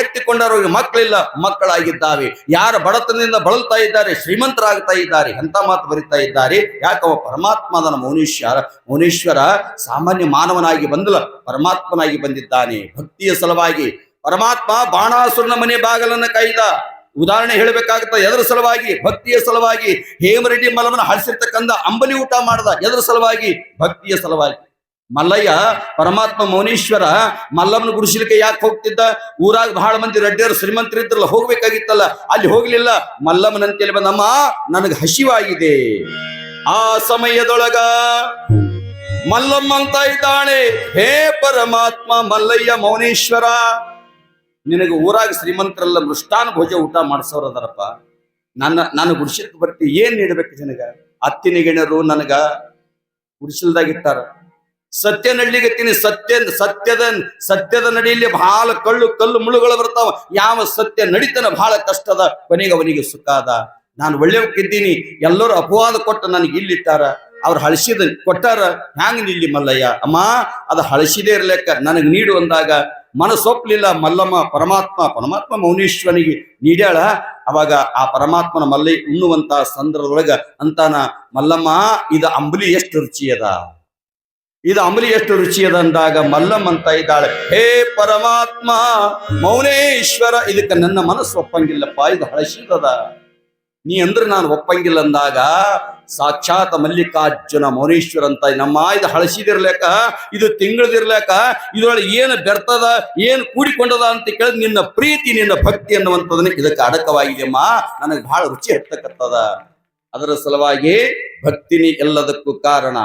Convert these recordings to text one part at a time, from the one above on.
ಎತ್ತಿಕೊಂಡವರಿಗೆ ಮಕ್ಕಳಿಲ್ಲ, ಮಕ್ಕಳಾಗಿದ್ದಾವೆ. ಯಾರ ಬಡತನದಿಂದ ಬಳಲ್ತಾ ಇದ್ದಾರೆ, ಶ್ರೀಮಂತರಾಗ್ತಾ ಇದ್ದಾರೆ ಅಂತ ಮಾತು ಬರಿತಾ ಇದ್ದಾರೆ? ಯಾಕವ ಪರಮಾತ್ಮನ ಮೌನೀಶ್ವರ ಮೌನೀಶ್ವರ ಸಾಮಾನ್ಯ ಮಾನವನಾಗಿ ಬಂದಲ್ಲ, ಪರಮಾತ್ಮನಾಗಿ ಬಂದಿದ್ದಾನೆ. ಭಕ್ತಿಯ ಸಲುವಾಗಿ ಪರಮಾತ್ಮ ಬಾಣಾಸುರನ ಮನೆ ಬಾಗಲನ್ನ ಕಾಯ್ದ. ಉದಾಹರಣೆ ಹೇಳಬೇಕಾಗುತ್ತ, ಎದರ ಸಲುವಾಗಿ, ಭಕ್ತಿಯ ಸಲುವಾಗಿ ಹೇಮರೆಡ್ಡಿ ಮಲವನ್ನ ಹಳಸಿರ್ತಕ್ಕಂಥ ಅಂಬಲಿ ಊಟ ಮಾಡ್ದ, ಎದರ ಸಲುವಾಗಿ ಭಕ್ತಿಯ ಸಲುವಾಗಿ. ಮಲ್ಲಯ್ಯ, ಪರಮಾತ್ಮ ಮೌನೀಶ್ವರ, ಮಲ್ಲಮ್ಮನ ಗುಡಿಸಲಿಕ್ಕೆ ಯಾಕೆ ಹೋಗ್ತಿದ್ದ? ಊರಾಗ ಬಹಳ ಮಂದಿ ರೆಡ್ಡಿಯರು ಶ್ರೀಮಂತರಿದ್ರಲ್ಲ ಹೋಗ್ಬೇಕಾಗಿತ್ತಲ್ಲ. ಅಲ್ಲಿ ಹೋಗ್ಲಿಲ್ಲ. ಮಲ್ಲಮ್ಮನಂತೇಳಿ ಬಂದಮ್ಮ ನನಗೆ ಹಸಿವಾಗಿದೆ. ಆ ಸಮಯದೊಳಗ ಮಲ್ಲಮ್ಮ ಅಂತ ಇದ್ದಾಳೆ. ಹೇ ಪರಮಾತ್ಮ, ಮಲ್ಲಯ್ಯ, ಮೌನೇಶ್ವರ, ನಿನಗೆ ಊರಾಗ ಶ್ರೀಮಂತರೆಲ್ಲ ಮೃಷ್ಟಾನ್ ಭೋಜ ಊಟ ಮಾಡಿಸೋರದಾರಪ್ಪ ನನ್ನ ನಾನು ಗುಡಿಸಲಿಕ್ಕೆ ಬರ್ತಿ, ಏನ್ ನೀಡಬೇಕು ನಿನಗ? ಅತ್ತಿನ ಗೆಣರು ನನಗ ಇಟ್ಟಾರ. ಸತ್ಯ ನಡ್ಲಿಗತ್ತೀನಿ ಸತ್ಯ, ಸತ್ಯದ ಸತ್ಯದ ನಡಿಯಲ್ಲಿ ಬಹಳ ಕಳ್ಳು, ಕಲ್ಲು ಮುಳುಗಳು ಬರ್ತಾವ. ಯಾವ ಸತ್ಯ ನಡಿತನ ಬಹಳ ಕಷ್ಟದ, ಕೊನೆಗೆ ಅವನಿಗೆ ಸುಖ ಅದ ನಾನು ಒಳ್ಳೆಯವಕ್ಕಿದ್ದೀನಿ, ಎಲ್ಲರೂ ಅಪವಾದ ಕೊಟ್ಟು ನನಗೆ ಇಲ್ಲಿಟ್ಟಾರ. ಅವ್ರು ಹಳಸಿದ, ಕೊಟ್ಟಾರ. ಹ್ಯಾಂಗ ನಿಲ್ಲಿ ಮಲ್ಲಯ್ಯ? ಅಮ್ಮ, ಅದು ಹಳಸಿದೇ ಇರ್ಲೆಕ್ಕ. ನನಗೆ ನೀಡು ಅಂದಾಗ ಮನಸ್ಸೊಪ್ಲಿಲ್ಲ. ಮಲ್ಲಮ್ಮ, ಪರಮಾತ್ಮ ಪರಮಾತ್ಮ ಮೌನೀಶ್ವನಿಗೆ ನೀಡ್ಯಾಳ. ಅವಾಗ ಆ ಪರಮಾತ್ಮನ ಮಲ್ಲೈ ಉಣ್ಣುವಂತ ಸಂದರ್ಭದೊಳಗ ಅಂತಾನ, ಮಲ್ಲಮ್ಮ, ಇದು ಅಂಬಲಿ ಎಷ್ಟು ರುಚಿ ಅದ? ಇದು ಅಮಲಿ ಎಷ್ಟು ರುಚಿ ಅದ ಅಂದಾಗ ಮಲ್ಲಮ್ಮ ಅಂತ ಇದ್ದಾಳೆ, ಹೇ ಪರಮಾತ್ಮ, ಮೌನೇಶ್ವರ, ಇದಕ್ಕೆ ನನ್ನ ಮನಸ್ಸು ಒಪ್ಪಂಗಿಲ್ಲಪ್ಪ, ಇದು ಹಳಸಿದದ ನೀ ಅಂದ್ರೆ ನಾನು ಒಪ್ಪಂಗಿಲ್ಲ ಅಂದಾಗ, ಸಾಕ್ಷಾತ್ ಮಲ್ಲಿಕಾರ್ಜುನ ಮೌನೇಶ್ವರ ಅಂತ, ನಮ್ಮ ಇದು ಹಳಸಿದಿರ್ಲೇಕ ಇದು ತಿಂಗಳದಿರ್ಲೇಕ, ಇದ್ರೊಳಗೆ ಏನು ಬೆರ್ತದ, ಏನು ಕೂಡಿಕೊಂಡದ ಅಂತ ಕೇಳಿದ್ ನಿನ್ನ ಪ್ರೀತಿ, ನಿನ್ನ ಭಕ್ತಿ ಅನ್ನುವಂಥದನ್ನ ಇದಕ್ಕೆ ಅಡಕವಾಗಿದೆಯಮ್ಮ, ನನಗೆ ಬಹಳ ರುಚಿ ಹತ್ತಕತ್ತದ ಅದರ ಸಲುವಾಗಿ ಭಕ್ತಿನಿ ಎಲ್ಲದಕ್ಕೂ ಕಾರಣ.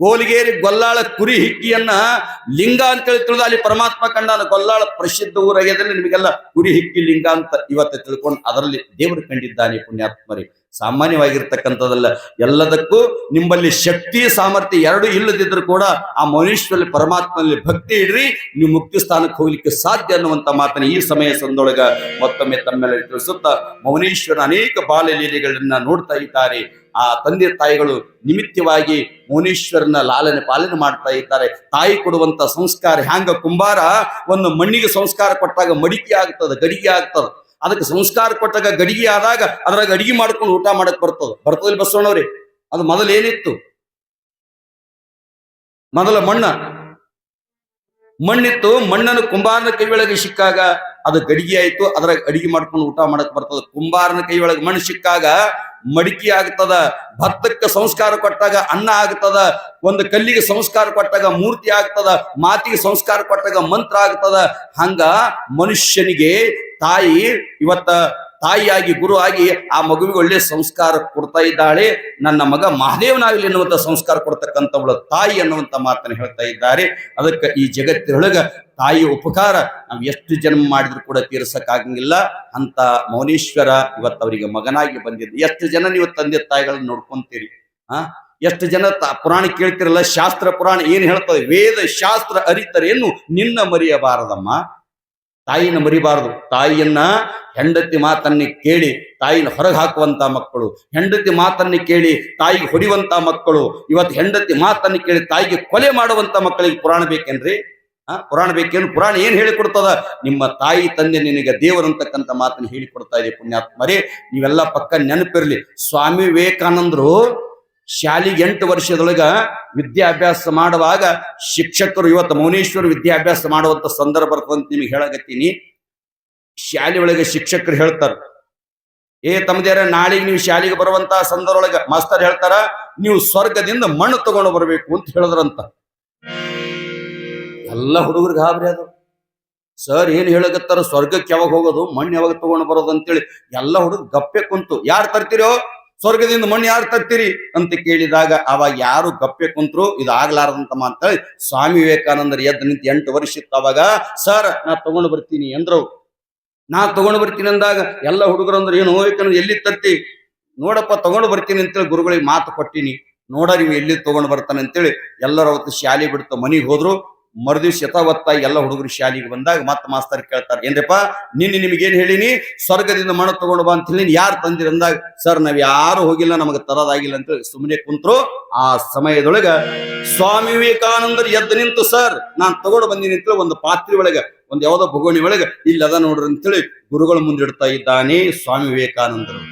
ಗೋಲಿಗೇರಿ ಗೊಲ್ಲಾಳ ಕುರಿ ಹಿಕ್ಕಿಯನ್ನ ಲಿಂಗ ಅಂತೇಳಿ ತಿಳಿದು ಅಲ್ಲಿ ಪರಮಾತ್ಮ ಕಂಡಾನ ಗೊಲ್ಲಾಳ ಪ್ರಸಿದ್ಧ ಊರಾಗ್ಯದಲ್ಲಿ ನಿಮಗೆಲ್ಲ ಕುರಿ ಹಿಕ್ಕಿ ಲಿಂಗ ಅಂತ ಇವತ್ತು ತಿಳ್ಕೊಂಡು ಅದರಲ್ಲಿ ದೇವರು ಕಂಡಿದ್ದಾನೆ ಪುಣ್ಯಾತ್ಮರಿ. ಸಾಮಾನ್ಯವಾಗಿರ್ತಕ್ಕಂಥದ್ದಲ್ಲ. ಎಲ್ಲದಕ್ಕೂ ನಿಮ್ಮಲ್ಲಿ ಶಕ್ತಿ, ಸಾಮರ್ಥ್ಯ ಎರಡು ಇಲ್ಲದಿದ್ರು ಕೂಡ ಆ ಮನುಷ್ಯನಲ್ಲಿ, ಪರಮಾತ್ಮನಲ್ಲಿ ಭಕ್ತಿ ಇಡ್ರಿ, ನೀವು ಮುಕ್ತಿ ಸ್ಥಾನಕ್ಕೆ ಹೋಗ್ಲಿಕ್ಕೆ ಸಾಧ್ಯ ಅನ್ನುವಂತ ಮಾತನ್ನ ಈ ಸಮಯ ಸಂದೊಳಗ ಮತ್ತೊಮ್ಮೆ ತಮ್ಮೆಲ್ಲ ತಿಳಿಸುತ್ತಾ ಮೌನೇಶ್ವರ ಅನೇಕ ಬಾಲ್ಯಲೀಲೆಗಳನ್ನ ನೋಡ್ತಾ ಇದ್ದಾರೆ. ಆ ತಂದೆ ತಾಯಿಗಳು ನಿಮಿತ್ತವಾಗಿ ಮೌನೇಶ್ವರನ ಲಾಲನೆ ಪಾಲನೆ ಮಾಡ್ತಾ ಇದ್ದಾರೆ. ತಾಯಿ ಕೊಡುವಂತ ಸಂಸ್ಕಾರ ಹ್ಯಾಂಗ ಕುಂಬಾರ? ಒಂದು ಮಣ್ಣಿಗೆ ಸಂಸ್ಕಾರ ಕೊಟ್ಟಾಗ ಮಡಿಕೆ ಆಗ್ತದ, ಗಡಿಗೆ ಆಗ್ತದ. ಅದಕ್ಕೆ ಸಂಸ್ಕಾರ ಕೊಟ್ಟಾಗ ಗಡಿಗೆ ಆದಾಗ ಅದ್ರಾಗ ಅಡಿಗೆ ಮಾಡ್ಕೊಂಡು ಊಟ ಮಾಡಕ್ ಬರ್ತದ. ಬರ್ತದಲ್ಲಿ ಬಸವಣ್ಣವ್ರಿ. ಅದು ಮೊದಲು ಏನಿತ್ತು? ಮೊದಲ ಮಣ್ಣ. ಮಣ್ಣಿತ್ತು, ಮಣ್ಣನ್ನು ಕುಂಬಾರನ ಕೈ ಒಳಗೆ ಸಿಕ್ಕಾಗ ಅದು ಗಡಿಗೆ ಆಯ್ತು, ಅದ್ರಾಗ ಅಡಿಗೆ ಮಾಡ್ಕೊಂಡು ಊಟ ಮಾಡಕ್ ಬರ್ತದ. ಕುಂಬಾರನ ಕೈ ಒಳಗೆ ಮಣ್ಣು ಸಿಕ್ಕಾಗ ಮಡಿಕೆ ಆಗ್ತದ, ಭತ್ತಕ್ಕೆ ಸಂಸ್ಕಾರ ಕೊಟ್ಟಾಗ ಅನ್ನ ಆಗ್ತದ ಒಂದು ಕಲ್ಲಿಗೆ ಸಂಸ್ಕಾರ ಕೊಟ್ಟಾಗ ಮೂರ್ತಿ ಆಗ್ತದ, ಮಾತಿಗೆ ಸಂಸ್ಕಾರ ಕೊಟ್ಟಾಗ ಮಂತ್ರ ಆಗ್ತದ. ಹಂಗ ಮನುಷ್ಯನಿಗೆ ತಾಯಿ ಇವತ್ತ ತಾಯಿಯಾಗಿ ಗುರು ಆಗಿ ಆ ಮಗುವಿಗೆ ಒಳ್ಳೆ ಸಂಸ್ಕಾರ ಕೊಡ್ತಾ ಇದ್ದಾಳೆ. ನನ್ನ ಮಗ ಮಹಾದೇವನಾಗಲಿ ಎನ್ನುವಂತ ಸಂಸ್ಕಾರ ಕೊಡ್ತಕ್ಕಂಥವಳು ತಾಯಿ ಅನ್ನುವಂತ ಮಾತನ್ನು ಹೇಳ್ತಾ ಇದ್ದಾರೆ. ಅದಕ್ಕೆ ಈ ಜಗತ್ತಿನೊಳಗ ತಾಯಿಯ ಉಪಕಾರ ನಾವು ಎಷ್ಟು ಜನ್ಮ ಮಾಡಿದ್ರು ಕೂಡ ತೀರ್ಸಕ್ಕಾಗಂಗಿಲ್ಲ. ಅಂತ ಮೌನೇಶ್ವರ ಇವತ್ತು ಅವರಿಗೆ ಮಗನಾಗಿ ಬಂದಿದ್ದು. ಎಷ್ಟು ಜನ ನೀವು ತಂದೆ ತಾಯಿಗಳನ್ನ ನೋಡ್ಕೊಂತೀರಿ? ಆ? ಎಷ್ಟು ಜನ ಪುರಾಣ ಕೇಳ್ತಿರಲ್ಲ? ಶಾಸ್ತ್ರ ಪುರಾಣ ಏನ್ ಹೇಳ್ತದೆ? ವೇದ ಶಾಸ್ತ್ರ ಅರಿತರೇನು ನಿನ್ನ ಮರೆಯಬಾರದಮ್ಮ. ತಾಯಿನ ಮರಿಬಾರದು. ತಾಯಿಯನ್ನ ಹೆಂಡತಿ ಮಾತನ್ನ ಕೇಳಿ ತಾಯಿನ ಹೊರಗೆ ಹಾಕುವಂತ ಮಕ್ಕಳು. ಹೆಂಡತಿ ಮಾತನ್ನ ಕೇಳಿ ತಾಯಿಗೆ ಹೊಡಿವಂತ ಮಕ್ಕಳು. ಇವತ್ತು ಹೆಂಡತಿ ಮಾತನ್ನ ಕೇಳಿ ತಾಯಿಗೆ ಕೊಲೆ ಮಾಡುವಂತ ಮಕ್ಕಳಿಗೆ ಪುರಾಣ ಬೇಕೇನ್ರಿ? ಪುರಾಣ ಬೇಕೇನು? ಪುರಾಣ ಏನ್ ಹೇಳಿಕೊಡ್ತದ? ನಿಮ್ಮ ತಾಯಿ ತಂದೆ ನಿನಗೆ ದೇವರಂತಕ್ಕಂಥ ಮಾತನ್ನ ಹೇಳಿಕೊಡ್ತಾ ಇದೆ ಪುಣ್ಯಾತ್ಮರೇ. ನೀವೆಲ್ಲ ಪಕ್ಕ ನೆನಪಿರ್ಲಿ. ಸ್ವಾಮಿ ವಿವೇಕಾನಂದರು ಶಾಲೆಗೆ ಎಂಟು ವರ್ಷದೊಳಗ ವಿದ್ಯಾಭ್ಯಾಸ ಮಾಡುವಾಗ ಶಿಕ್ಷಕರು ಇವತ್ತು ಮೌನೇಶ್ವರ ವಿದ್ಯಾಭ್ಯಾಸ ಮಾಡುವಂತ ಸಂದರ್ಭ ಬರ್ತದಂತ ನಿಮಗೆ ಹೇಳಕತ್ತೀನಿ. ಶಾಲೆ ಒಳಗೆ ಶಿಕ್ಷಕರು ಹೇಳ್ತಾರ, ಏ ತಮ್ಮದೇರ ನಾಳೆಗೆ ನೀವು ಶಾಲೆಗೆ ಬರುವಂತ ಸಂದರ್ಭದೊಳಗ ಮಾಸ್ತರ್ ಹೇಳ್ತಾರ, ನೀವು ಸ್ವರ್ಗದಿಂದ ಮಣ್ಣು ತಗೊಂಡು ಬರಬೇಕು ಅಂತ ಹೇಳಿದ್ರಂತ. ಎಲ್ಲ ಹುಡುಗರು ಗಾಬರಿ ಅದು. ಸರ್, ಏನ್ ಹೇಳಕತ್ತಾರ, ಸ್ವರ್ಗಕ್ಕೆ ಯಾವಾಗ ಹೋಗೋದು, ಮಣ್ಣು ಯಾವಾಗ ತಗೊಂಡು ಬರೋದು ಅಂತೇಳಿ. ಎಲ್ಲ ಹುಡುಗ ಗಪ್ಪೆ ಕುಂತು, ಯಾರು ತರ್ತಿರೋ ಸ್ವರ್ಗದಿಂದ ಮಣ್ಣು ಯಾರು ತತ್ತಿರಿ? ಅಂತ ಕೇಳಿದಾಗ ಅವಾಗ ಯಾರು ಗಪ್ಪೆ ಕುಂತರು, ಇದು ಆಗ್ಲಾರದಂತ ಮಾತ ಸ್ವಾಮಿ ವಿವೇಕಾನಂದರು ಎದ್ದು ನಿಂತು ಎಂಟು ವರ್ಷ ಇತ್ತು ಅವಾಗ, ಸರ್, ನಾ ತಗೊಂಡು ಬರ್ತೀನಿ ಅಂದ್ರು ನಾ ತಗೊಂಡು ಬರ್ತೀನಿ ಅಂದಾಗ ಎಲ್ಲ ಹುಡುಗರು ಅಂದ್ರೆ, ಏನು ವಿವೇಕಾನಂದ, ಎಲ್ಲಿ ತತ್ತಿ? ನೋಡಪ್ಪ, ತಗೊಂಡು ಬರ್ತೀನಿ ಅಂತೇಳಿ ಗುರುಗಳಿಗೆ ಮಾತು ಕೊಟ್ಟಿನಿ. ನೋಡ, ನೀವು ಎಲ್ಲಿ ತಗೊಂಡು ಬರ್ತಾನೆ ಅಂತೇಳಿ ಎಲ್ಲರೂ ಅವತ್ತು ಶಾಲೆ ಬಿಡ್ತು, ಮನೆಗೆ ಹೋದ್ರು. ಮರುದಿವ್ಸ ಯಥಾವತ್ತ ಎಲ್ಲ ಹುಡುಗರು ಶಾಲೆಗೆ ಬಂದಾಗ ಮತ್ತೆ ಮಾಸ್ತರ್ ಕೇಳ್ತಾರೆ, ಏನ್ರಪ್ಪ, ನಿನ್ನೆ ನಿಮ್ಗೇನ್ ಹೇಳಿನಿ? ಸ್ವರ್ಗದಿಂದ ಮಣ ತಗೊಂಡು ಬಾ ಅಂತ ಹೇಳಿ ಯಾರು ತಂದಿರಿ ಅಂದಾಗ, ಸರ್, ನಾವ್ ಯಾರು ಹೋಗಿಲ್ಲ, ನಮಗೆ ತರೋದಾಗಿಲ್ಲ ಅಂತ ಸುಮ್ಮನೆ ಕುಂತರು. ಆ ಸಮಯದೊಳಗ ಸ್ವಾಮಿ ವಿವೇಕಾನಂದರು ಎದ್ದು ನಿಂತು, ಸರ್, ನಾನ್ ತಗೊಂಡು ಬಂದಿನಿ ಅಂತೇಳಿ ಒಂದು ಪಾತ್ರೆ ಒಳಗ, ಒಂದ್ ಯಾವ್ದೋ ಭಗೋಣಿ ಒಳಗ, ಇಲ್ಲಿ ಅದ ನೋಡ್ರಿ ಅಂತೇಳಿ ಗುರುಗಳ ಮುಂದಿಡ್ತಾ ಇದ್ದಾನೆ ಸ್ವಾಮಿ ವಿವೇಕಾನಂದರು.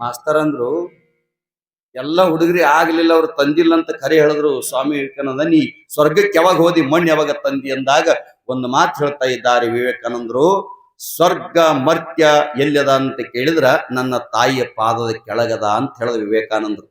ಮಾಸ್ತರ್ ಅಂದ್ರು ಎಲ್ಲ ಹುಡುಗರಿ ಆಗ್ಲಿಲ್ಲ, ಅವ್ರು ತಂದಿಲ್ಲ ಅಂತ ಕರೆ ಹೇಳಿದ್ರು, ಸ್ವಾಮಿ ವಿವೇಕಾನಂದ, ನೀ ಸ್ವರ್ಗಕ್ಕೆ ಯಾವಾಗ ಹೋದಿ, ಮಣ್ಣು ಯಾವಾಗ ತಂದಿ ಅಂದಾಗ ಒಂದು ಮಾತು ಹೇಳ್ತಾ ಇದ್ದಾರೆ ವಿವೇಕಾನಂದರು, ಸ್ವರ್ಗ ಮರ್ತ್ಯ ಎಲ್ಲಿದ ಅಂತ ಕೇಳಿದ್ರ ನನ್ನ ತಾಯಿಯ ಪಾದದ ಕೆಳಗದ ಅಂತ ಹೇಳಿದ ವಿವೇಕಾನಂದರು.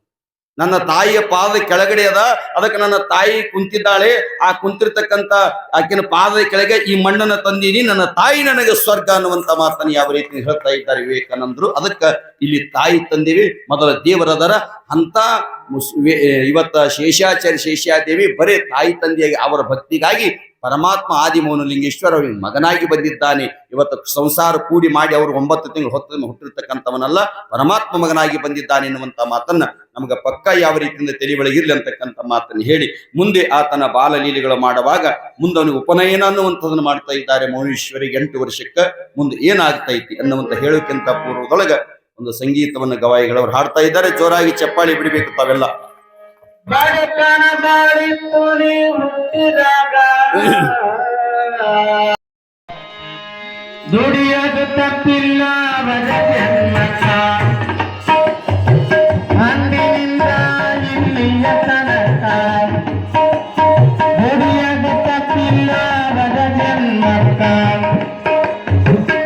ನನ್ನ ತಾಯಿಯ ಪಾದ ಕೆಳಗಡೆ ಅದ. ಅದಕ್ಕೆ ನನ್ನ ತಾಯಿ ಕುಂತಿದ್ದಾಳೆ. ಆ ಕುಂತಿರ್ತಕ್ಕಂತ ಆಕಿನ ಪಾದದ ಕೆಳಗೆ ಈ ಮಣ್ಣನ್ನ ತಂದೀನಿ. ನನ್ನ ತಾಯಿ ನನಗೆ ಸ್ವರ್ಗ ಅನ್ನುವಂತ ಮಾತನ್ನು ಯಾವ ರೀತಿ ಹೇಳ್ತಾ ಇದ್ದಾರೆ ವಿವೇಕಾನಂದರು. ಅದಕ್ಕ ಇಲ್ಲಿ ತಾಯಿ ತಂದಿವಿ ಮೊದಲ ದೇವರದರ ಅಂತ ಇವತ್ತ ಶೇಷಾಚಾರ್ಯ ಶೇಷಾದೇವಿ ಬರೇ ತಾಯಿ ತಂದೆಯಾಗಿ ಅವರ ಭಕ್ತಿಗಾಗಿ ಪರಮಾತ್ಮ ಆದಿಮೌನಲಿಂಗೇಶ್ವರ ಅವರಿಗೆ ಮಗನಾಗಿ ಬಂದಿದ್ದಾನೆ. ಇವತ್ತು ಸಂಸಾರ ಕೂಡಿ ಮಾಡಿ ಅವರು ಒಂಬತ್ತು ತಿಂಗಳು ಹೊತ್ತು ಹುಟ್ಟಿರ್ತಕ್ಕಂಥವನಲ್ಲ, ಪರಮಾತ್ಮ ಮಗನಾಗಿ ಬಂದಿದ್ದಾನೆ ಎನ್ನುವಂತ ಮಾತನ್ನ ನಮಗೆ ಪಕ್ಕ ಯಾವ ರೀತಿಯಿಂದ ತಲೆ ಒಳಗಿರ್ಲಿ ಅಂತಕ್ಕಂಥ ಮಾತನ್ನು ಹೇಳಿ, ಮುಂದೆ ಆತನ ಬಾಲಲೀಲೆಗಳು ಮಾಡುವಾಗ ಮುಂದೆ ಉಪನಯನ ಅನ್ನುವಂಥದ್ದನ್ನು ಮಾಡ್ತಾ ಇದ್ದಾರೆ ಮೌನೇಶ್ವರಿಗೆ ಎಂಟು ವರ್ಷಕ್ಕೆ ಮುಂದೆ ಏನಾಗ್ತೈತಿ ಅನ್ನುವಂತ ಹೇಳೋಕ್ಕಿಂತ ಪೂರ್ವದೊಳಗ ಒಂದು ಸಂಗೀತವನ್ನು ಗವಾಯಿಗಳವರು ಹಾಡ್ತಾ ಇದ್ದಾರೆ. ಜೋರಾಗಿ ಚಪ್ಪಾಳಿ ಬಿಡಬೇಕು ತಾವೆಲ್ಲ. ದುಡಿಯೋದು ತಪ್ಪಿಲ್ಲ ಅವರ ಜನ್ಮಕ್ಕ ಅಂದಿನಿಂದ ಇಲ್ಲಿಯ ತನಕ ದುಡಿಯೋದು ತಪ್ಪಿಲ್ಲ ಅವರ ಜನ್ಮಕ್ಕ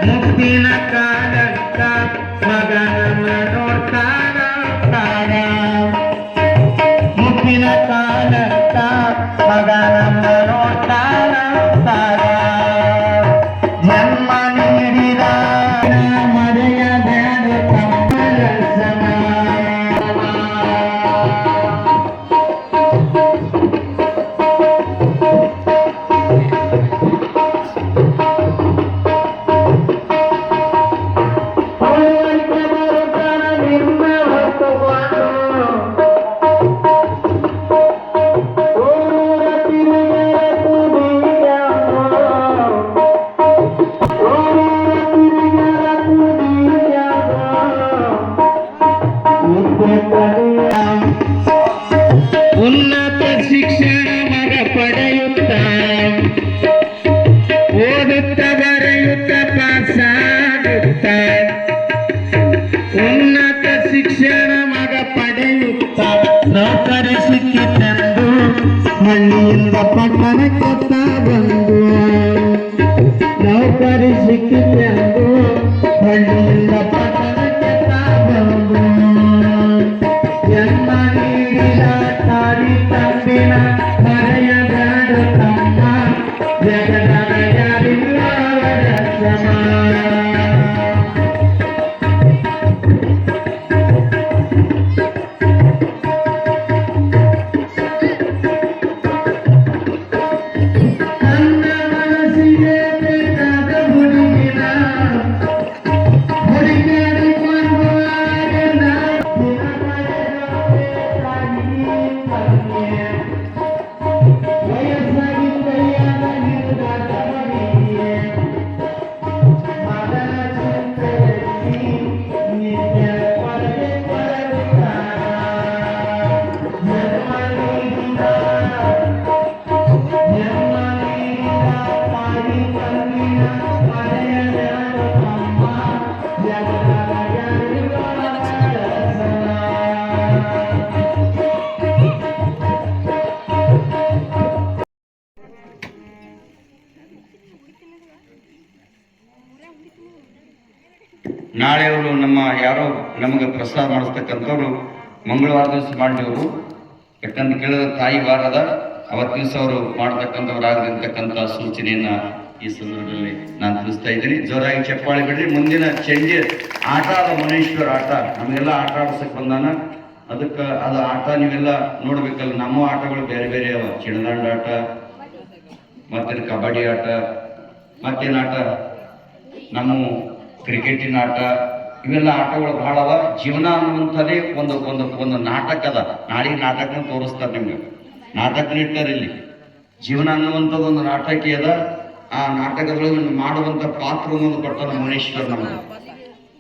ಮುಕ್ತಿನ ಕಾಲಕ್ಕ ಮಗನ ನೋಡ್ತಾನ ತಾರ ಮುಪ್ಪಿನ ಕಾಲಕ್ಕ ಮಗನಮ್ಮ ನೌಕರಿ ಸಿಕ್ಕಿತೆಂದು ಹಳ್ಳಿಯಿಂದ ಪಟ್ಟಣಕ್ಕೆ ತಾ ಬಂದು ನೌಕರಿ ಸಿಕ್ಕಿತೆಂದು ನಾಳೆ ಅವರು ನಮ್ಮ ಯಾರೋ ನಮಗೆ ಪ್ರಸಾದ ಮಾಡಿಸ್ತಕ್ಕಂಥವ್ರು ಮಂಗಳವಾರ ದಿವಸ ಮಾಡಿದವರು. ಯಾಕಂದ್ರೆ ಕೇಳಿದ ತಾಯಿ ವಾರದ ಅವತ್ತು ದಿವಸ ಅವರು ಮಾಡ್ತಕ್ಕಂಥವ್ರಾಗದಿರ್ತಕ್ಕಂಥ ಸೂಚನೆಯನ್ನ ಈ ಸಂದರ್ಭದಲ್ಲಿ ನಾನು ತಿಳಿಸ್ತಾ ಇದ್ದೀನಿ. ಜೋರಾಗಿ ಚಪ್ಪಾಳೆ ಬಿಡ್ರಿ. ಮುಂದಿನ ಚೆಂಡಿ ಆಟ ಅದ ಮನೇಶ್ವರ ಆಟ. ನಮಗೆಲ್ಲ ಆಟ ಆಡ್ಸಕ್ ಬಂದಾನ. ಅದಕ್ಕೆ ಅದು ಆಟ ನೀವೆಲ್ಲ ನೋಡ್ಬೇಕಲ್ಲ. ನಮ್ಮ ಆಟಗಳು ಬೇರೆ ಬೇರೆ ಅವ. ಚಿಣದಾಂಡ ಆಟ ಮತ್ತೆ ಕಬಡ್ಡಿ ಆಟ ಮತ್ತೇನು ಆಟ ನಮ್ಮ ಕ್ರಿಕೆಟಿನ ಆಟ, ಇವೆಲ್ಲ ಆಟಗಳು ಬಹಳ ಅವ ಜೀವನ ಅನ್ನುವಂಥದ್ದೇ ಒಂದು ಒಂದು ಒಂದು ನಾಟಕ ಅದ. ನಾಳೆಗೆ ನಾಟಕನ ತೋರಿಸ್ತಾರೆ ನಿಮ್ಗೆ. ನಾಟಕ ಇಟ್ಟಾರೆ ಇಲ್ಲಿ. ಜೀವನ ಅನ್ನುವಂಥದ್ದು ಒಂದು ನಾಟಕಿ ಅದ. ಆ ನಾಟಕದೊಳಗೆ ಮಾಡುವಂತ ಪಾತ್ರ ಒಂದೊಂದು ಕೊಟ್ಟಾನ ಮುನೇಶ್ವರ್ ನಮಗೆ.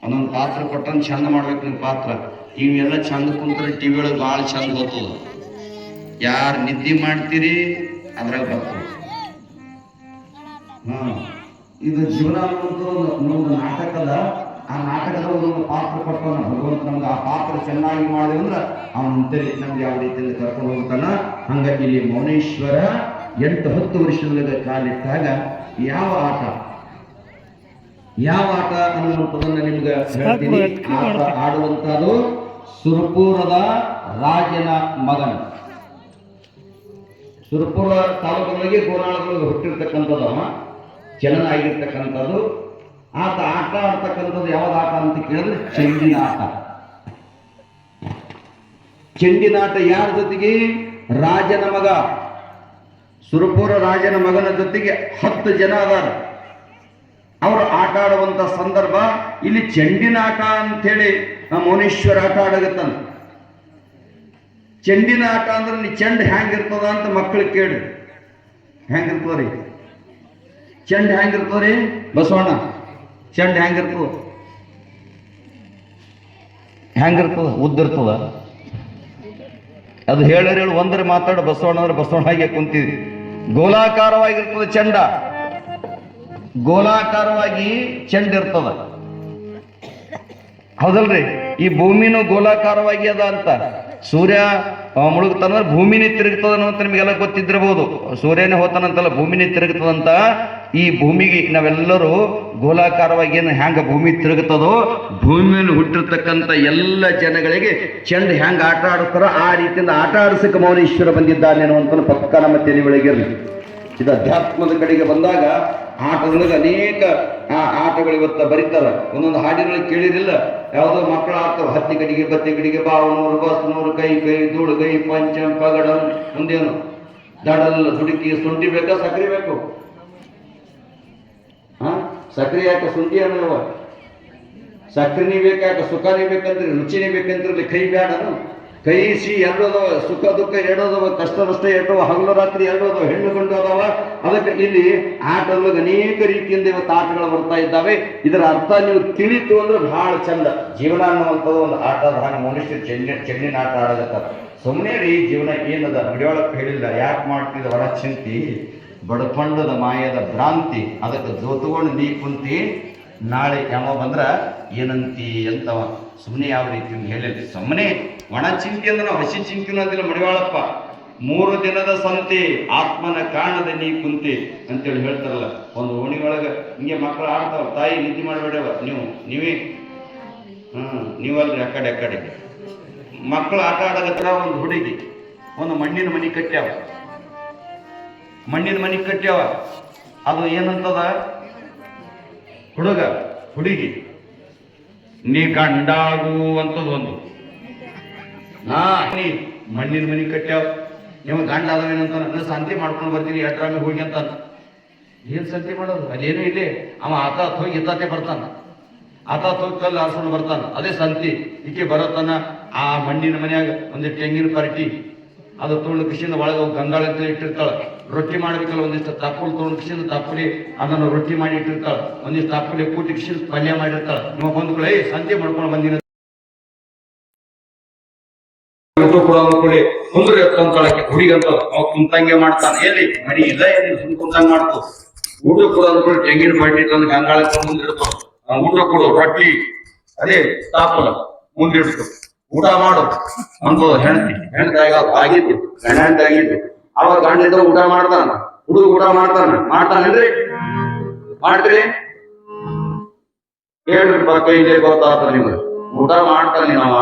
ಒಂದೊಂದು ಪಾತ್ರ ಕೊಟ್ಟನ್ ಚಂದ ಮಾಡ್ಬೇಕು ನಿಮ್ಮ ಪಾತ್ರ. ಇವೆಲ್ಲ ಚಂದ ಕುಂತ್ರೆ ಟಿವಿ ಒಳಗೆ ಭಾಳ ಚಂದ ಗೊತ್ತದ ಯಾರು ನಿದ್ದೆ ಮಾಡ್ತೀರಿ, ಅದ್ರಾಗ ಬರ್ತದೆ ಹಾ. ಇದು ಜೀವನ ಒಂದು ಒಂದು ನಾಟಕದ ಆ ನಾಟಕದ ಒಂದೊಂದು ಪಾತ್ರ ಕೊಟ್ಟವನ ಭಗವಂತ. ನಮ್ಗೆ ಆ ಪಾತ್ರ ಚೆನ್ನಾಗಿ ಮಾಡಿದೆ ಅಂದ್ರೆ ಅವನ ಅಂತರಿ ನಮ್ಗೆ ಯಾವ ರೀತಿಯಲ್ಲಿ ಕರ್ಕೊಂಡು ಹೋಗ್ತಾನ? ಹಂಗಾಗಿ ಇಲ್ಲಿ ಮೌನೇಶ್ವರ ಎಂಟು ಹತ್ತು ವರ್ಷದೊಳಗೆ ಕಾಲಿಟ್ಟಾಗ ಯಾವ ಆಟ? ಯಾವ ಆಟ ಅನ್ನುವಂಥದ್ದನ್ನ ನಿಮ್ಗೆ ಹೇಳ್ತೀನಿ. ಆಟ ಆಡುವಂತಹದ್ದು ಸುರಪುರದ ರಾಜನ ಮಗನ. ಸುರಪುರ ತಾಲೂಕಿನೊಳಗೆ ಗೋನಾಳದೊಳಗೆ ಹುಟ್ಟಿರ್ತಕ್ಕಂಥದ್ದು ಜನನ ಆಗಿರ್ತಕ್ಕಂಥದ್ದು ಆತ ಆಟ ಆಡ್ತಕ್ಕಂಥದ್ದು ಯಾವ್ದು ಆಟ ಅಂತ ಕೇಳಿದ್ರೆ ಚೆಂಡಿನ ಆಟ. ಚೆಂಡಿನ ಆಟ ಯಾರ ಜೊತೆಗೆ? ರಾಜನ ಮಗ. ಸುರಪುರ ರಾಜನ ಮಗನ ಜೊತೆಗೆ ಹತ್ತು ಜನ ಅದಾರ. ಅವರು ಆಟ ಆಡುವಂತ ಸಂದರ್ಭ ಇಲ್ಲಿ ಚೆಂಡಿನ ಆಟ ಅಂತೇಳಿ ನಮ್ಮ ಮೌನೇಶ್ವರ ಆಟ ಆಡಗತ್ತಾನ ಚೆಂಡಿನ ಆಟ ಅಂದ್ರೆ ನೀ ಚೆಂಡ್ ಹೆಂಗಿರ್ತದ ಅಂತ ಮಕ್ಕಳಿಗೆ ಕೇಳಿ. ಹೆಂಗಿರ್ತದ್ರಿ ಚೆಂಡ್ ರೀ ಬಸವಣ್ಣ, ಚೆಂಡ್ ಹೆಂಗಿರ್ತದ ಹೆಂಗಿರ್ತದ ಉದ್ದಿರ್ತದ? ಅದು ಹೇಳೋರು ಹೇಳು, ಒಂದ್ರೆ ಮಾತಾಡ, ಬಸವಣ್ಣ ಅಂದ್ರೆ ಬಸವಣ್ಣ ಹಾಗೆ ಕುಂತಿದ್ವಿ ಗೋಲಾಕಾರವಾಗಿರ್ತದೆ ಚೆಂಡ. ಗೋಲಾಕಾರವಾಗಿ ಚೆಂಡ ಇರ್ತದ. ಹೌದಲ್ರಿ? ಈ ಭೂಮಿನೂ ಗೋಲಾಕಾರವಾಗಿ ಅದ ಅಂತ. ಸೂರ್ಯ ಮುಳುಗ್ತಾನಂದ್ರೆ ಭೂಮಿನೇ ತಿರುಗ್ತದ ಅಂತ ನಿಮಗೆಲ್ಲ ಗೊತ್ತಿದ್ದಿರಬಹುದು ಸೂರ್ಯನೇ ಹೋತಾನಂತಲ್ಲ ಭೂಮಿನೇ ತಿರುಗ್ತದಂತ ಈ ಭೂಮಿಗೆ ನಾವೆಲ್ಲರೂ ಗೋಲಾಕಾರವಾಗಿ ಏನು ಹ್ಯಾಂಗ ಭೂಮಿ ತಿರುಗುತ್ತದೋ ಭೂಮಿಯಲ್ಲಿ ಹುಟ್ಟಿರ್ತಕ್ಕಂಥ ಎಲ್ಲ ಜನಗಳಿಗೆ ಚೆಂಡ ಹ್ಯಾಂಗ ಆಟ ಆಡುತ್ತಾರೋ ಆ ರೀತಿಯಿಂದ ಆಟ ಆಡಿಸಕ್ಕೆ ಮೌನೇಶ್ವರ ಬಂದಿದ್ದಾನೆ ಅನ್ನುವಂಥ ಪಕ್ಕ ನಮ್ಮ ತಲೆ ಒಳಗಿರಲಿ ಇದು ಅಧ್ಯಾತ್ಮದ ಕಡೆಗೆ ಬಂದಾಗ ಆಟದೊಳಗೆ ಅನೇಕ, ಆ ಆಟಗಳು ಇವತ್ತು ಬರೀತಾರೆ. ಒಂದೊಂದು ಹಾಡಿನೊಳಗೆ ಕೇಳಿರಿಲ್ಲ ಯಾವುದೋ ಮಕ್ಕಳು ಆಡ್ತಾರೆ ಹತ್ತಿ ಕಡೆಗೆ ಬತ್ತಿ ಕಡೆಗೆ ಬಾವನೂರು ಬಸ್ನೂರು ಕೈ ಕೈ, ಧೂಳು, ಕೈ, ಪಂಚ ಪಗಡ ಮುಂದೇನು ದಡಲ್ ಹುಡುಕಿ ಸುಂಟಿ ಬೇಕಾ, ಸಕ್ರಿ ಬೇಕು. ಸಕ್ರೆ ಯಾಕೆ ಶುಂಠಿ ಅನ್ನೋವ ಸಕ್ರೆನೇ ಬೇಕಾಕ ಸುಖನೇ ಬೇಕಂದ್ರೆ ರುಚಿನೇ ಬೇಕಂದ್ರೆ ಕೈ ಬೇಡ ಕೈ ಸಿ ಎಲ್ಲೋದವ ಸುಖ ದುಃಖ ಎರಡೋದವ ಕಷ್ಟ ನಷ್ಟ ಎರಡೋ ಹಗಲು ರಾತ್ರಿ ಎರಡೋದವ ಹೆಣ್ಣು ಕಂಡು ಅದಾವ. ಅದಕ್ಕೆ ಇಲ್ಲಿ ಆಟದೊಳಗೆ ಅನೇಕ ರೀತಿಯಿಂದ ಇವತ್ತು ಆಟಗಳು ಬರ್ತಾ ಇದ್ದಾವೆ. ಇದರ ಅರ್ಥ ನೀವು ತಿಳಿತು ಅಂದ್ರೆ ಬಹಳ ಚಂದ. ಜೀವನ ಅನ್ನುವಂಥದ್ದು ಒಂದು ಆಟ ಹಾಗೆ ಮನುಷ್ಯ ಚೆನ್ನ ಚೆನ್ನಿನ ಆಟ ಆಡೋದಕ್ಕ ಸುಮ್ಮನೆ ರೀ ಜೀವನ ಏನದ? ಬಿಡಿಯೊಳಕ್ಕೆ ಹೇಳಿಲ್ಲ, ಯಾಕೆ ಮಾಡ್ತಿದ್ದ ಒಳ ಚಿಂತಿ? ಬಡಪಂಡದ ಮಾಯದ ಭ್ರಾಂತಿ, ಅದಕ್ಕೆ ಜೋತುಕೊಂಡು ನೀ ಕುಂತಿ, ನಾಳೆ ಯಾವ ಬಂದ್ರ ಏನಂತಿ ಅಂತ ಸುಮ್ಮನೆ ಯಾವ ರೀತಿ ಹೇಳಿಲ್ಲ ಸುಮ್ಮನೆ ಒಣ ಚಿಂತೆ ಅಂದ್ರೆ ನಾವು ಹಸಿ ಚಿಂತೆ ಅಂತಿಲ್ಲ ಮಡಿವಾಳಪ್ಪ. ಮೂರು ದಿನದ ಸಂತಿ, ಆತ್ಮನ ಕಾಣದ ನೀ ಕುಂತಿ ಅಂತೇಳಿ ಹೇಳ್ತಾರಲ್ಲ. ಒಂದು ಓಣಿ ಒಳಗೆ ಹಿಂಗೆ ಮಕ್ಕಳು ಆಡ್ತಾವ, ತಾಯಿ ನಿದ್ದೆ ಮಾಡಬೇಡವ. ನೀವು, ನೀವೇ. ಹ್ಞೂ ನೀವಲ್ರಿ ಆ ಕಡೆ ಮಕ್ಕಳು ಆಟ ಆಡೋದತ್ರ ಒಂದು ಹುಡುಗಿ, ಒಂದು ಮಣ್ಣಿನ ಮನೆ ಕಟ್ಟ್ಯಾವ. ಮಣ್ಣಿನ ಮನೆ ಕಟ್ಟ್ಯಾವ. ಅದು ಏನಂತದ? ಹುಡುಗ, ಹುಡುಗಿ. ನೀ ಗಂಡಾಗು ಅಂತದ್ ಒಂದು. ನಾ ನೀ ಮಣ್ಣಿನ ಮನೆ ಕಟ್ಟ್ಯಾವ. ನಿಮ್ಮ ಗಂಡ ಅದಾವೇನಂತ ನಾನು ಸಂತಿ ಮಾಡ್ಕೊಂಡು ಬರ್ತೀನಿ, ಎಡ್ರಾಮಿ ಹೋಗಿ ಅಂತ ಏನು ಸಂತಿ ಮಾಡೋದು? ಅದೇನು ಇಲ್ಲಿ. ಅವ ಆತ ಹೋಗಿ ಇತ್ತಾತೆ ಬರ್ತಾನ. ಆತ ಹೋಗಿ ಕಲ್ಲು ಹಾರ್ಸ್ಕೊಂಡು ಬರ್ತಾನ. ಅದೇ ಸಂತಿ. ಇಕ್ಕೆ ಬರತನ ಆ ಮಣ್ಣಿನ ಮನೆಯಾಗ ಒಂದು ತೆಂಗಿನ ಪರಟಿ. ಅದು ತೊಗೊಂಡು ಕೃಷಿಯಿಂದ ಒಳಗೆ ಗಂಗಾಳ ಅಂತ ಇಟ್ಟಿರ್ತಾಳ. ರೊಟ್ಟಿ ಮಾಡ್ಬೇಕಲ್ಲ, ಒಂದಿಷ್ಟು ತಪ್ಪಲು ತೊಗೊಂಡು ಕಿಶಿನ ತಪ್ಪಲಿ ಅದನ್ನು ರೊಟ್ಟಿ ಮಾಡಿ ಇಟ್ಟಿರ್ತಾಳ. ಒಂದಿಷ್ಟು ತಪ್ಪಲಿ ಕೂಟಿ ಕಿಶಿನ ಪಲ್ಯ ಮಾಡಿರ್ತಾಳ. ನಿಮ್ಮ ಬಂದ್ಕೊಳ್ಳಿ ಸಂತೆ ಮಾಡ್ಕೊಂಡು ಬಂದಿನ ಕೂಡ ಅಂದ್ಕೊಳ್ಳಿ ಕುಂದ್ರಿ ಅಂತಂತಾಳಕ್ಕೆ ಹುಡುಗಿ ಅಂತ ಅವ ಕುಂತಂಗೆ ಮಾಡ್ತಾನೆ. ಎಲ್ಲಿ? ಮನಿ ಇಲ್ಲ, ಎಲ್ಲಿ? ಸುಮ್ ಕುಂತಂಗ್ ಮಾಡ್ತು ಊಟ ಕೂಡ ಅಂದ್ಕೊಳ್ಳಿ ತೆಂಗಿನ ಪಾರ್ಟಿ ತಂದು ಗಂಗಾಳ ಮುಂದಿಡ್ತಾವ ಊಟ ಕೊಡು, ರೊಟ್ಟಿ. ಅದೇ ತಾಪಲ ಮುಂದಿಡ್ತು ಊಟ ಮಾಡು. ಅಂತ ಹೆಂಡತಿ ಹೆಂಡತಿ ಆಗ ಆಗಿದ್ದು ಹೆಂಡತಿ ಆಗಿದ್ದು ಅವಾಗ ಗಂಡ ಇದ್ರೆ ಊಟ ಮಾಡ್ತಾನ ಹುಡುಗ ಊಟ ಮಾಡ್ತಾನ ಮಾಡ್ತಾನೇನ್ರಿ ಮಾಡ್ತೀರಿ? ಬಾ ಕೈಲೇ ಗೊತ್ತಾತ ನಿಮ್ಗೆ. ಊಟ ಮಾಡ್ತಾನೆ ನಾವ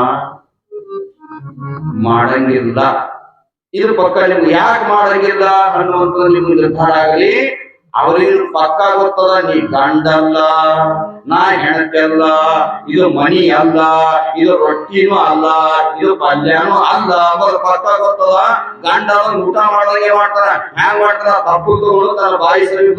ಮಾಡಂಗಿಲ್ಲ. ಇದ್ರ ಪಕ್ಕ ನಿಮ್ಗೆ ಯಾಕೆ ಮಾಡಂಗಿಲ್ಲ ಅನ್ನುವಂಥದ್ದು ನಿಮ್ಗೆ ನಿರ್ಧಾರ ಆಗಲಿ. ಅವ್ರಿಗೆ ಪಕ್ಕ ಗೊತ್ತದ, ನೀ ಗಂಡಲ್ಲ, ನಾ ಹೆಣತಲ್ಲ ಇದು ಮನಿ ಅಲ್ಲ, ಇದು ರೊಟ್ಟಿನೂ ಅಲ್ಲ, ಇದು ಪಲ್ಯನೂ ಅಲ್ಲ ಅವ್ರ ಪಕ್ಕ ಗೊತ್ತದ, ಗಂಡ ಅವ್ನ್ ಊಟ ಮಾಡೋಂಗೆ ಮಾಡ್ತಾರ, ಹ್ಯಾಂಗ್ ಮಾಡ್ತಾರ, ತಪ್ಪು ತಗೊಂಡು ತನ್ನ ಬಾಯಿ ಸರಿ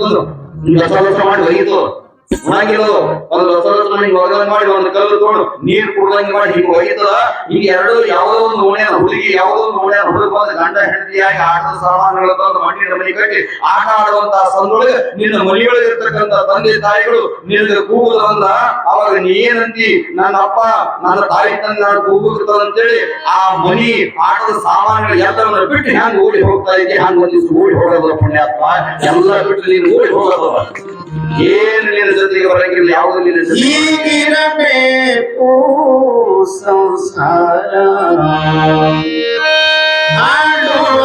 ಮಾಡಿ ಒಯ್ದು. ಉಣಾಗಿರೋದು ಒಂದು ಲಸ ಲಸ ಕೂದಲು ಮಾಡಿ ಒಂದು ಕಲ್ಲು ತಗೊಂಡು ನೀರು ಕುಡ್ದಂಗೆ ಮಾಡಿ ಹಿಂಗ್ ಒಯ್ತದ ಈಗ ಎರಡು ಯಾವುದೋ ಒಂದು ಓಣೆ ಹುಡುಗಿ, ಯಾವುದೋ ಒಂದು ಓಣೆ ಹುಡುಗ ಬಂದ ಗಂಡ ಹೆಂಡತಿಯಾಗಿ ಆಟದ ಸಾಮಾನುಗಳ ತಂದು ಮಣ್ಣಿನ ಮನೆ ಕಟ್ಟಿ ಆಟ ಆಡುವಂತ ಸಂದೊಳಗೆ ನಿನ್ನ ಮನೆಯೊಳಗೆ ಇರ್ತಕ್ಕಂತ ತಂದೆ ತಾಯಿಗಳು ನಿನ್ನ ಕೂಗುದು ಅಂದ ಅವಾಗ ನೀ ಏನಂತಿ ನನ್ನ ಅಪ್ಪ, ನನ್ನ ತಾಯಿ ತಂದೆ ನಾನು ಅಂತೇಳಿ ಆ ಮನಿ ಆಟದ ಸಾಮಾನುಗಳು ಎಲ್ಲವನ್ನ ಬಿಟ್ಟು ಹ್ಯಾಂಗ ಓಡಿ ಹೋಗ್ತಾ ಇದ್ದೆ. ಹ್ಯಾಂಗ ಒಂದಿಷ್ಟು ಓಡಿ ಹೋಗೋದು ಪುಣ್ಯಾತ್ಮ? ಎಲ್ಲ ಬಿಟ್ಟು ನೀನು ಓಡಿ ಹೋಗೋದು ಏನು ನಿನ್ನ ಜೊತೆಗೆ ಬರಂಗಿಲ್ಲ ಯಾವುದು ನಿನ್ನ ಜೊತೆ ಈಗಿರಬೇಕು ಸಂಸಾರ. ಮಾಡುವ